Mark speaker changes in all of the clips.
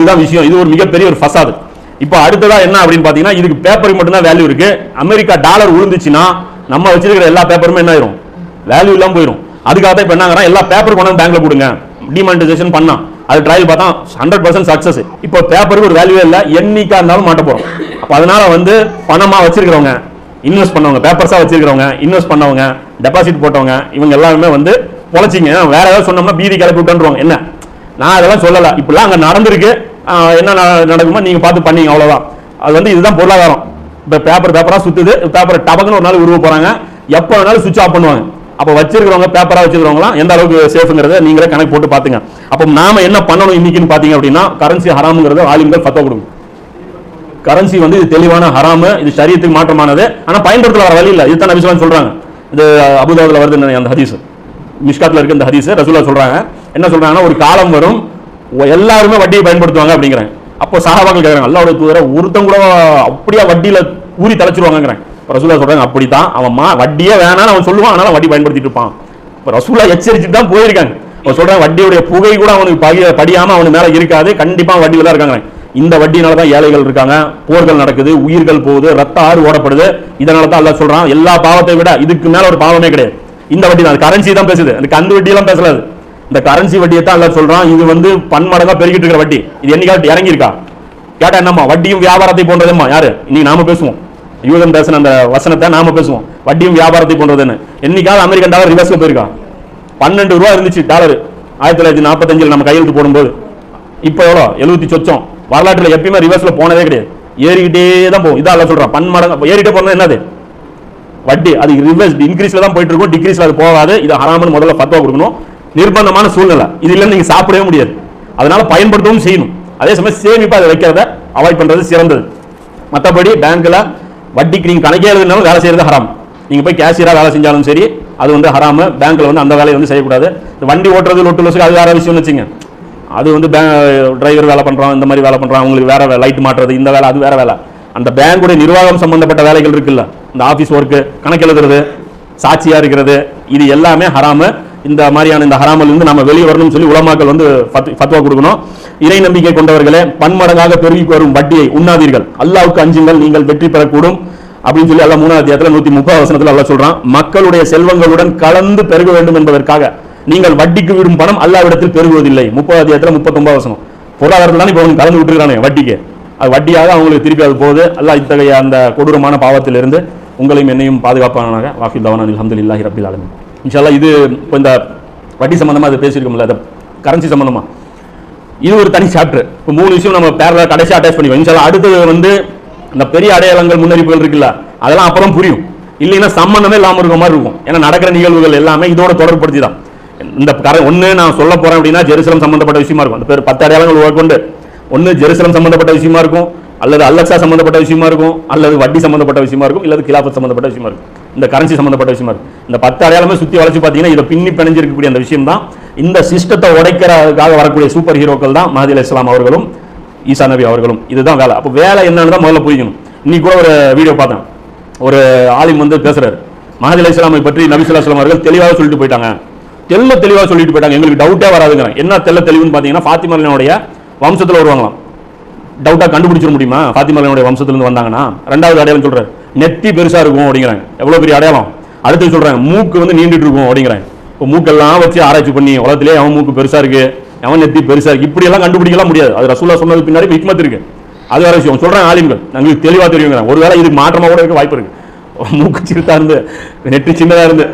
Speaker 1: இதுதான் விஷயம். இது ஒரு மிகப்பெரிய ஒரு ஃபசாது. இப்போ அடுத்ததா என்ன அப்படின்னு பாத்தீங்கன்னா இதுக்கு பேப்பருக்கு மட்டும்தான் வேல்யூ இருக்கு. அமெரிக்கா டாலர் விழுந்துச்சுன்னா நம்ம வச்சிருக்கிற எல்லா பேப்பருமே என்ன ஆயிரும்? வேல்யூ இல்லாம போயிடும் அதுக்காக தான் இப்போ என்ன எல்லா பேப்பர் கொண்டு வந்து பேங்க்ல கொடுங்க. டிமானிட்டைசேஷன் பண்ணா. அது ட்ரையல் பார்த்தா ஹண்ட்ரட் பர்சன்ட் சக்சஸ் இப்போ பேப்பருக்கு ஒரு வேல்யூவே இல்லை. என்னைக்கா இருந்தாலும் மாட்ட போறோம். அப்போ அதனால வந்து பணமா வச்சிருக்கிறவங்க இன்வெஸ்ட் பண்ணவங்க பேப்பர்ஸா வச்சிருக்கிறவங்க இன்வெஸ்ட் பண்ணவங்க டெபாசிட் போட்டவங்க இவங்க எல்லாருமே வந்து பொழைச்சிங்க. வேற ஏதாவது சொன்னோம்னா பீதி கிளப்பி விட்டுருவாங்க என்ன? நான் அதெல்லாம் சொல்லல. இப்பெல்லாம் அங்க நடந்திருக்கு. என்ன நடக்குமோ நீங்கள் பார்த்து பண்ணீங்க அவ்வளோதான் அது வந்து இதுதான் பொருளாதாரம். இப்போ பேப்பர் பேப்பராக சுற்றுது பேப்பர் டபக்குன்னு ஒரு நாள் உருவ போகிறாங்க எப்போ வேணாலும் சுவிட்ச் ஆஃப் பண்ணுவாங்க. அப்போ வச்சிருக்கிறவங்க பேப்பராக வச்சிருக்கிறவங்களாம் எந்த அளவுக்கு சேஃபுங்கிறத நீங்களே கணக்கு போட்டு பார்த்துங்க. அப்போ நாம என்ன பண்ணணும் இன்னைக்குன்னு பார்த்தீங்க அப்படின்னா கரன்சி ஹராமுங்கிறத ஆளுங்கள் ஃபத்தா கொடுங்க. கரன்சி வந்து இது தெளிவான ஹராமு இது சரியத்துக்கு மாற்றமானது. ஆனால் பயன்படுத்த வர வழி இல்லை இதுதான் நபிசுலாம் சொல்கிறாங்க இது அபுதாபில் வருது அந்த ஹதீஸ். மிஷ்காத்தில் இருக்க இந்த ஹதீஸ் ரசூலா சொல்கிறாங்க என்ன சொல்கிறாங்கன்னா ஒரு காலம் வரும் எல்லாருமே வட்டியை பயன்படுத்துவாங்க அப்படிங்கிறாங்க அப்போ சஹாபாக்கள் கேட்குறாங்க அல்லாவோட தூதரை ஒருத்தன் கூட அப்படியே வட்டியில் ஊறி தலைச்சிருவாங்கிறாங்க இப்ப ரசூலா அப்படி தான் அவன் மா வட்டியே வேணாம்னு அவன் சொல்லுவான் ஆனால் வட்டி பயன்படுத்திட்டு இருப்பான். இப்போ ரசூலா எச்சரிச்சுட்டு தான் போயிருக்காங்க. அவன் சொல்கிறான் வட்டியுடைய புகை கூட அவனுக்கு பகி- படியாமல் அவனுக்கு மேலே இருக்காது கண்டிப்பாக வட்டியில் தான் இருக்காங்க இந்த வட்டினால தான் ஏழைகள் இருக்காங்க போர்கள் நடக்குது உயிர்கள் போகுது ரத்த ஆறு ஓடப்படுது. இதனால தான் எல்லாம் சொல்கிறான் எல்லா பாவத்தை விட இதுக்கு மேலே ஒரு பாவமே கிடையாது. இந்த வட்டி தான் கரன்சி தான் பேசுது அந்த கந்து வட்டியெல்லாம் பேசலாது. இந்த கரன்சி வட்டியை தான் எல்லாம் சொல்றான். இது வந்து பன்மடங்கா பெருகிட்டு இருக்கிற வட்டி. இது என்னைக்காவது இறங்கி இருக்கா கேட்டா என்னம்மா வட்டியும் வியாபாரத்தை போன்றதும்மா. யாரு? இன்னைக்கு நாம பேசுவோம். யூதன் பேசின அந்த வசனத்தை நாம பேசுவோம். வட்டியும் வியாபாரத்தை போன்றதுன்னு. என்னைக்காவது அமெரிக்கன் டாலர் ரிவர்ஸ்ல போயிருக்கா? பன்னெண்டு ரூபா இருந்துச்சு டாலர் ஆயிரத்தி தொள்ளாயிரத்தி நாற்பத்தஞ்சில் நம்ம கையெழுத்து போடும்போது. இப்போ எவ்வளோ? எழுபத்தி சொச்சம். வரலாற்றில் எப்பயுமே ரிவர்ஸில் போனதே கிடையாது. ஏறிக்கிட்டே தான் போகும். இதான் எல்லாம் சொல்றான். பன்மடங்கு ஏறிட்டே போனது என்னது? வட்டி. அது ரிவர்ஸ் இன்க்ரீஸில் தான் போயிட்டு இருக்கும். டிக்ரீஸில் அது போகாது. இது ஹராமன்னு முதல்ல பத்துவா கொடுக்கணும். நிர்பந்தமான சூழ்நிலை. இது இல்லைன்னு நீங்க சாப்பிடவே முடியாது. அதனால பயன்படுத்தவும் செய்யணும். அதே சமயம் சேமிப்பு அதை வைக்கிறத அவாய்ட் பண்றது சிறந்தது. மற்றபடி பேங்க்ல வட்டிக்கு நீங்க கணக்கே எழுதுனாலும் வேலை செய்யறது ஹராம். நீங்க போய் கேஷியரா வேலை செஞ்சாலும் சரி அது வந்து ஹராம. பேங்க்ல வந்து அந்த வேலையை வந்து செய்யக்கூடாது. வண்டி ஓட்டுறது லொட்டு லொசுக்கு அது வேற விஷயம்னு வச்சுங்க. அது வந்து டிரைவர் வேலை பண்றோம் இந்த மாதிரி வேலை பண்றோம் அவங்களுக்கு வேற லைட் மாட்டுறது இந்த வேலை அது வேற வேலை. அந்த பேங்குடைய நிர்வாகம் சம்பந்தப்பட்ட வேலைகள் இருக்குல்ல. இந்த ஆபீஸ் ஒர்க்கு கணக்கு எழுதுறது சாட்சியா இருக்கிறது இது எல்லாமே ஹராமு. இந்த மாதிரியான இந்த ஹராமல் இருந்து நம்ம வெளியே வரணும்னு சொல்லி உலமாக்கள் வந்து ஃபத்- ஃபத்வா கொடுக்கணும். இறை நம்பிக்கை கொண்டவர்களே பன்மடங்காக பெருகி வரும் வட்டியை உண்ணாதீர்கள். அல்லாவுக்கு அஞ்சுங்கள் நீங்கள் வெற்றி பெறக்கூடும் அப்படின்னு சொல்லி அல்லா மூணாவது அத்தியாயத்துல நூத்தி முப்பது வசனத்தில் அல்ல சொல்றான். மக்களுடைய செல்வங்களுடன் கலந்து பெருக வேண்டும் என்பதற்காக. நீங்கள் வட்டிக்கு விடும் பணம் அல்லாவிடத்தில் பெருகுவதில்லை. முப்பது அத்தியாயத்துல முப்பத்தொன்பது வசனம். பொருளாதாரத்தில் தான் இப்போ கலந்து விட்டுருக்கானே வட்டிக்கு. அது வட்டியாக அவங்களுக்கு திருப்பி அது போகுது. அல்லாஹ் இத்தகைய அந்த கொடூரமான பாவத்திலிருந்து உங்களையும் என்னையும் பாதுகாப்பானாக. வாஃபி தவான் அல்ஹம்துலில்லாஹி ரபில் ஆலமின். இன்ஷால்லா இது இப்போ இந்த வட்டி சம்மந்தமாக அதை பேசியிருக்கோம்ல அந்த கரன்சி சம்மந்தமாக இது ஒரு தனி சாப்டர் இப்போ மூணு விஷயம் நம்ம பேரலாக கடைசியாக அட்டாச் பண்ணிக்கோம் இன்ஷால்லா அடுத்தது வந்து இந்த பெரிய அடையாளங்கள் முன்னறிப்புகள் இருக்குல்ல அதெல்லாம் அப்புறம் புரியும். இல்லைன்னா சம்மந்தமே இல்லாமல் இருக்க மாதிரி இருக்கும். ஏன்னா நடக்கிற நிகழ்வுகள் எல்லாமே இதோட தொடர்புபடுத்தி தான். இந்த கரை ஒன்று நான் சொல்ல போகிறேன் அப்படின்னா ஜெருசலம் சம்மந்தப்பட்ட விஷயமா இருக்கும். அந்த பேர் பத்து அடையாளங்கள் கொண்டு ஒன்று ஜெருசலம் சம்மந்தப்பட்ட விஷயமா இருக்கும் அல்லது அல்லக்ஸா சம்மந்தப்பட்ட விஷயமா இருக்கும் அல்லது வட்டி சம்மந்தப்பட்ட விஷயமா இருக்கும் இல்லது கிலாபத் சம்மந்தப்பட்ட விஷயமா இருக்கும். இந்த கரன்சி சம்மந்தப்பட்ட விஷயமா இருக்கும் இந்த பத்து அடையாளமே சுற்றி வளர்ச்சி பார்த்தீங்கன்னா இதை பின்னி பிணைஞ்சிருக்கக்கூடிய அந்த விஷயம் தான். இந்த சிஸ்டத்தை உடைக்கிறதுக்காக வரக்கூடிய சூப்பர் ஹீரோக்கள் தான் மஹதி அலி இஸ்லாம் அவர்களும் ஈசா நபி அவர்களும். இதுதான் வேலை. அப்போ வேலை என்னன்னு தான் முதல்ல புரிஞ்சுக்கணும். இன்னைக்கு கூட ஒரு வீடியோ பார்த்தேன். ஒரு ஆலிம் வந்து பேசுறாரு. மஹதி அலி இஸ்லாமை பற்றி நபி ஸல்லல்லாஹு இஸ்லாம் அவர்கள் தெளிவாக சொல்லிட்டு போயிட்டாங்க. தெல்ல தெளிவாக சொல்லிட்டு போயிட்டாங்க. எங்களுக்கு டவுட்டே வராதுங்கிறேன் என்ன தெல்ல தெளிவுன்னு பார்த்தீங்கன்னா ஃபாத்திமலினுடைய வம்சத்தில் வருவாங்களாம் டவுட்டாக கண்டுபிடிச்சிட முடியுமா? ஃபாத்திமலினுடைய வம்சத்துலேருந்து வந்தாங்கன்னா ரெண்டாவது அடையாளம் சொல்கிறார் நெத்தி பெருசாக இருக்கும் அப்படிங்கிறாங்க. எவ்வளோ பெரிய அடையாளம்? அடுத்து சொல்கிறாங்க மூக்கு வந்து நீண்டுட்டு இருக்கும் அப்படிங்கிறாங்க. இப்போ மூக்கெல்லாம் வச்சு ஆராய்ச்சி பண்ணி உலகத்திலே அவன் மூக்கு பெருசாக இருக்கு அவன் நெத்தி பெருசாக இருக்குது இப்படியெல்லாம் கண்டுபிடிக்கலாம் முடியாது. அது ரசூலா சொன்னது பின்னாடி ஹிக்மத் இருக்குது அது வேற விஷயம். சொல்கிறாங்க ஆலிம்கள். எங்களுக்கு தெளிவாக தெரியுங்கிறாங்க. ஒருவேளை இதுக்கு மாற்றமாக கூட இருக்க வாய்ப்பு இருக்குது மூக்கு சிறுத்தா இருந்து நெற்றி சின்னதா இருந்து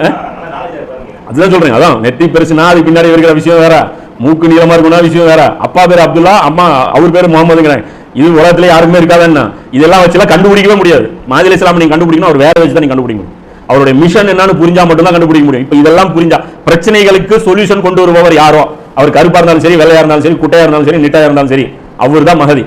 Speaker 1: அதுதான் சொல்றேன். அதான் நெற்றி பெருசுனா அது பின்னாடி இருக்கிற விஷயம் வேற. மூக்கு நீளமா இருக்கும்னா விஷயம் வேற. அப்பா பேர் அப்துல்லா அம்மா அவர் பேர் முகமதுங்கிறாங்க இது உலகத்துல யாருக்குமே இருக்காதுன்னா. இதெல்லாம் வச்சுலாம் கண்டுபிடிக்கவே முடியாது. மாதிரி இஸ்லாம் நீங்கள் கண்டுபிடிக்கணும் அவர் வேற வச்சு தான் நீங்கள் கண்டுபிடிக்க முடியும் அவருடைய மிஷன் என்னன்னு புரிஞ்சா மட்டும் தான் கண்டுபிடிக்க முடியும். இப்போ இதெல்லாம் புரிஞ்சா பிரச்சனைகளுக்கு சொல்யூஷன் கொண்டு வருபவர் யாரோ? அவர் கருப்பாக இருந்தாலும் சரி வெள்ளையாக இருந்தாலும் சரி குட்டையாக இருந்தாலும் சரி நீட்டாக இருந்தாலும் சரி அவர் தான் மகதி.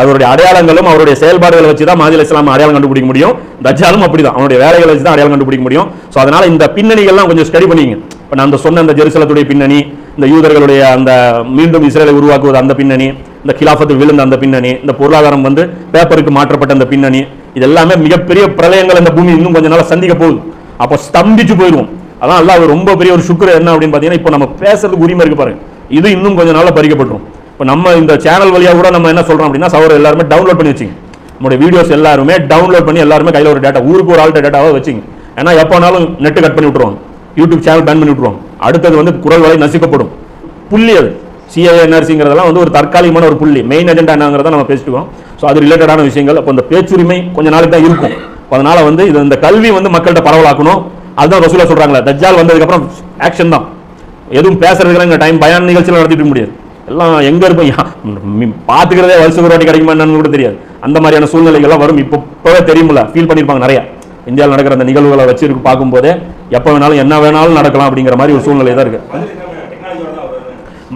Speaker 1: அவருடைய அடையாளங்களும் அவருடைய செயல்பாடுகளை வச்சு தான் மாதிரி இஸ்லாம் அடையாளம் கண்டுபிடிக்க முடியும். தஜ்ஜாலும் அப்படிதான். அவனுடைய வேலைகளை வச்சு தான் அடையாளம் கண்டுபிடிக்க முடியும். ஸோ அதனால இந்த பின்னணிகள்லாம் கொஞ்சம் ஸ்டடி பண்ணிங்க இப்போ நான் அந்த சொன்ன அந்த ஜெருசலத்துடைய பின்னணி இந்த யூதர்களுடைய அந்த மீண்டும் இஸ்ரேலை உருவாக்குவது அந்த பின்னணி இந்த கிலாஃபத்து விழுந்த அந்த பின்னணி இந்த பொருளாதாரம் வந்து பேப்பருக்கு மாற்றப்பட்ட அந்த பின்னணி இது எல்லாமே மிகப்பெரிய பிரளயங்கள் அந்த பூமி இன்னும் கொஞ்ச நாள் சந்திக்க போகுது. அப்போ ஸ்தம்பிச்சு போயிடுவோம். அதான் அல்லாஹ் ரொம்ப பெரிய ஒரு சுக்ரு என்ன அப்படின்னு பார்த்தீங்கன்னா இப்போ நம்ம பேசுறதுக்கு உரிமை இருக்கு பாருங்க. இது இன்னும் கொஞ்ச நாள்ல பறிக்கப்பட்டுரும். இப்போ நம்ம இந்த சேனல் வழியாக கூட நம்ம என்ன சொல்கிறோம் அப்படின்னா சவர் எல்லாருமே டவுன்லோட் பண்ணி வச்சிங்க. நம்மளுடைய வீடியோஸ் எல்லாருமே டவுன்லோட் பண்ணி எல்லாருமே கையில் ஒரு டேட்டா ஊருக்கு ஒரு ஆள்கிட்ட டேட்டாவை வச்சிங்க. ஏன்னா எப்போ வேணாலும் நெட்டு கட் பண்ணி விட்ருவாங்க யூடியூப் சேனல் பேன் பண்ணி விட்ருவாங்க அடுத்தது வந்து குரல் வலை நசுக்கப்படும். புள்ளி அது. சிஏஎன்ஆர்சிங்கிறதெல்லாம் வந்து ஒரு தற்காலிகமான ஒரு புள்ளி. மெயின் அஜெண்டா என்னங்கிறத நம்ம பேசிட்டுக்கோம் ஸோ அது ரிலேட்டடான விஷயங்கள். அப்போ இந்த பேச்சுரிமை கொஞ்ச நாளைக்கு தான் இருக்கும். அதனால் அதனால வந்து இது இந்த கல்வி வந்து மக்கள்கிட்ட பரவலாக்கணும். அதுதான் ரசூலா சொல்கிறாங்களே தஜ்ஜால் வந்ததுக்கப்புறம் ஆக்ஷன் தான். எதுவும் பேசுறதுக்கு டைம் பயான் நிகழ்ச்சியில் நடத்திட்டு முடியாது. எல்லாம் எங்கே இருப்போம் பார்த்துக்கிறதே வருஷம் ஒரு வாட்டி கிடைக்குமா என்னன்னு கூட தெரியாது. அந்த மாதிரியான சூழ்நிலைகள்லாம் வரும். இப்போ தெரியுமில்ல ஃபீல் பண்ணியிருப்பாங்க நிறையா. இந்தியாவில் நடக்கிற அந்த நிகழ்வுகளை வச்சு இருக்கு பார்க்கும்போதே எப்போ வேணாலும் என்ன வேணாலும் நடக்கலாம் அப்படிங்கிற மாதிரி ஒரு சூழ்நிலை தான் இருக்கு.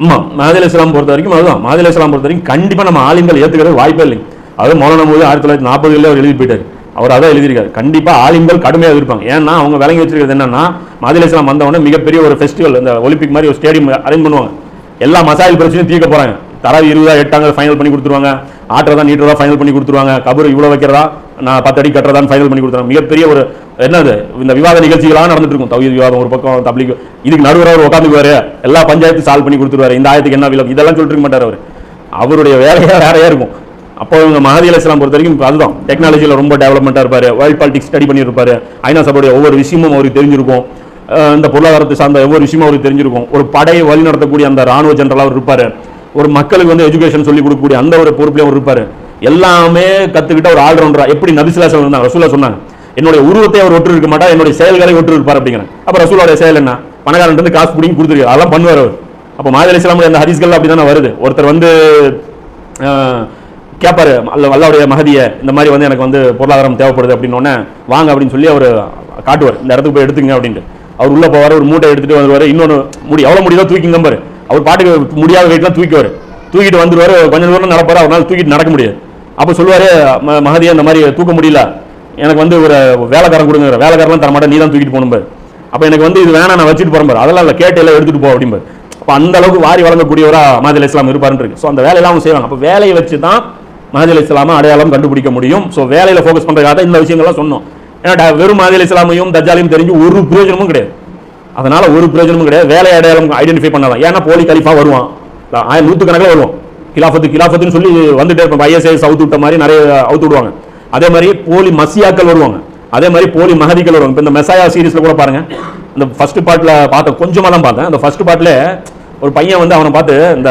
Speaker 1: ஆமாம் மாதில இஸ்லாம் பொறுத்த வரைக்கும் அதுதான். மாதில இஸ்லாம் பொறுத்த வரைக்கும் கண்டிப்பாக நம்ம ஆலிம்கள் ஏற்றுக்கிறது வாய்ப்பே இல்லை. அது மௌலான மோதி ஆயிரத்தி தொள்ளாயிரத்தி நாற்பதுல அவர் எழுதி போயிட்டார். அவர் அதான் எழுதியிருக்காரு. கண்டிப்பாக ஆலிம்கள் கடுமையாக இருப்பாங்க ஏன்னா அவங்க விளங்கி வச்சிருக்கிறது என்னன்னா மாதில இஸ்லாம் வந்தவொடனே மிகப்பெரிய ஒரு ஃபெஸ்டிவல் இந்த ஒலிம்பிக் மாதிரி ஒரு ஸ்டேடியம் அரேஞ்ச் பண்ணுவாங்க. எல்லா மசாயில் பிரச்சனையும் தீர்க்க போகிறாங்க தராவி இருபதா எட்டாங்க ஃபைனல் பண்ணி கொடுத்துருவாங்க. ஆட்டுறதா நீட்டுறதா ஃபைனல் பண்ணி கொடுத்துருவாங்க. கபர் இவ்வளோ வைக்கிறதா? நான் பத்து அடி கட்டுறதான்னு ஃபைனல் பண்ணி கொடுத்துருவாங்க. மிகப்பெரிய ஒரு என்னது? இந்த விவாத நிகழ்ச்சிகளாக நடந்துட்டு இருக்கும் தவிர விவாதம் ஒரு பக்கம் தப்ளிக் இதுக்கு நடுவர் அவர் உட்காந்துக்குவாரு எல்லா பஞ்சாயத்து சால்வ் பண்ணி கொடுத்துருவாரு. இந்த ஆயத்துக்கு என்ன விலக்கு இதெல்லாம் சொல்லிட்டு இருக்க மாட்டார் அவர். அவருடைய வேலையாக வேறையாக இருக்கும். அப்போ இவங்க மஹதி அலி இஸ்லாம் பொறுத்த வரைக்கும் இப்ப அதுதான். டெக்னாலஜியில் ரொம்ப டெவலப்மெண்ட்டாக இருப்பார். வேர்ல்ட் பாலிடிக்ஸ் ஸ்டடி பண்ணியிருப்பார் ஐநா சபையுடைய ஒவ்வொரு விஷயமும் அவருக்கு தெரிஞ்சிருக்கும். இந்த பொருளாதாரத்தை சார்ந்த ஒவ்வொரு விஷயமும் அவருக்கு தெரிஞ்சிருக்கும். ஒரு படையை வழி நடத்தக்கூடிய அந்த ராணுவ ஜெனரலாக அவர் இருப்பார். ஒரு மக்களுக்கு வந்து எஜுகேஷன் சொல்லி கொடுக்கக்கூடிய அந்த ஒரு பொறுப்புலையும் அவர் இருப்பார். எல்லாமே கற்றுக்கிட்ட ஒரு ஆல்ரவுண்டராக எப்படி நபிசுலாசம் இருந்தாங்க? ரசூலா சொன்னாங்க. என்னுடைய உருவத்தை அவர் ஒற்று இருக்க மாட்டா என்னுடைய செயல்களை ஒற்று இருப்பார் அப்படிங்கிறேன் அப்போ ரசூலோடைய செயல் என்ன? பணக்காரன் இருந்து காசு பிடிங்கி கொடுத்துருக்காரு அதெல்லாம் பண்ணுவார் அவர். அப்போ மாதிரி இஸ்லாமுடைய அந்த ஹரிஸ்கள் அப்படி தானே வருது. ஒருத்தர் வந்து கேட்பார் கேட்பாரு அல்ல வல்லாவுடைய மகதியை இந்த மாதிரி வந்து எனக்கு வந்து பொருளாதாரம் தேவைப்படுது அப்படின்னோடனே வாங்க அப்படின்னு சொல்லி அவர் காட்டுவார். இந்த இடத்துக்கு போய் எடுத்துங்க அப்படின்ட்டு. அவர் உள்ளே போவார் ஒரு மூட்டை எடுத்துட்டு வருவார். இன்னொன்று முடி எவ்வளோ முடியுதோ தூக்கிங்க பாரு. அவர் பாட்டுக்கு முடியாத வெயிட்லாம் தூக்கிவார் தூக்கிட்டு வந்துடுவார் கொஞ்சம் தூரம் நடப்பார் அவரால் தூக்கிட்டு நடக்க முடியாது. அப்போ சொல்லுவார் ம- மகதியா இந்த மாதிரி தூக்க முடியல. எனக்கு வந்து ஒரு வேலைக்காரன் கொடுங்க வேலைக்காரலாம் தர மாட்டேன் நீ தான் தூக்கிட்டு போகணும் அப்போ எனக்கு வந்து இது வேணாம் நான் வச்சுட்டு போகிறேன் அதெல்லாம் இல்லை கேட்டையில எடுத்துகிட்டு போ அப்படிம்பாரு அப்போ அந்த அளவுக்கு வாரி வழங்கக்கூடியவராக மாதிரி இஸ்லாம் இருப்பாருன்னு இருக்கு. ஸோ அந்த வேலையெல்லாம் அவங்க செய்வாங்க. அப்போ வேலையை வச்சு தான் மாதிரி இஸ்லாம அடையாளம் கண்டுபிடிக்க முடியும். ஸோ வேலையில் ஃபோக்கஸ் பண்ணுறதுக்காக தான் இந்த விஷயங்கள்லாம் சொன்னோம். ஏன்னா வெறும் மாதிரி இஸ்லாமையும் தஜாலையும் தெரிஞ்சு ஒரு பிரயோஜனமும் கிடையாது. அதனால் ஒரு பிரயோஜனமும் கிடையாது. வேலை அடையாளம் ஐடென்டிஃபை பண்ணலாம். ஏன்னா போலி கலிஃபாக வருவான். ஆயிரம் நூற்றுக்கணக்கில் வருவான். கிலாஃபத்து கிலாஃபத்துன்னு சொல்லி வந்துட்டே இருப்போம் ஐஎஸ்ஐஎஸ் அவுத்து விட்ட மாதிரி நிறைய அவுத்து விடுவாங்க. அதே மாதிரி போலி மசியாக்கள் வருவாங்க. அதே மாதிரி போலி மகதிகள் வருவாங்க. இப்போ இந்த மெசாயா சீரீஸில் கூட பாருங்க. இந்த ஃபர்ஸ்ட் பாட்டில் பார்த்தேன் கொஞ்சமாக தான் பார்த்தேன். அந்த ஃபர்ஸ்ட் பாட்டில் ஒரு பையன் வந்து அவனை பார்த்து இந்த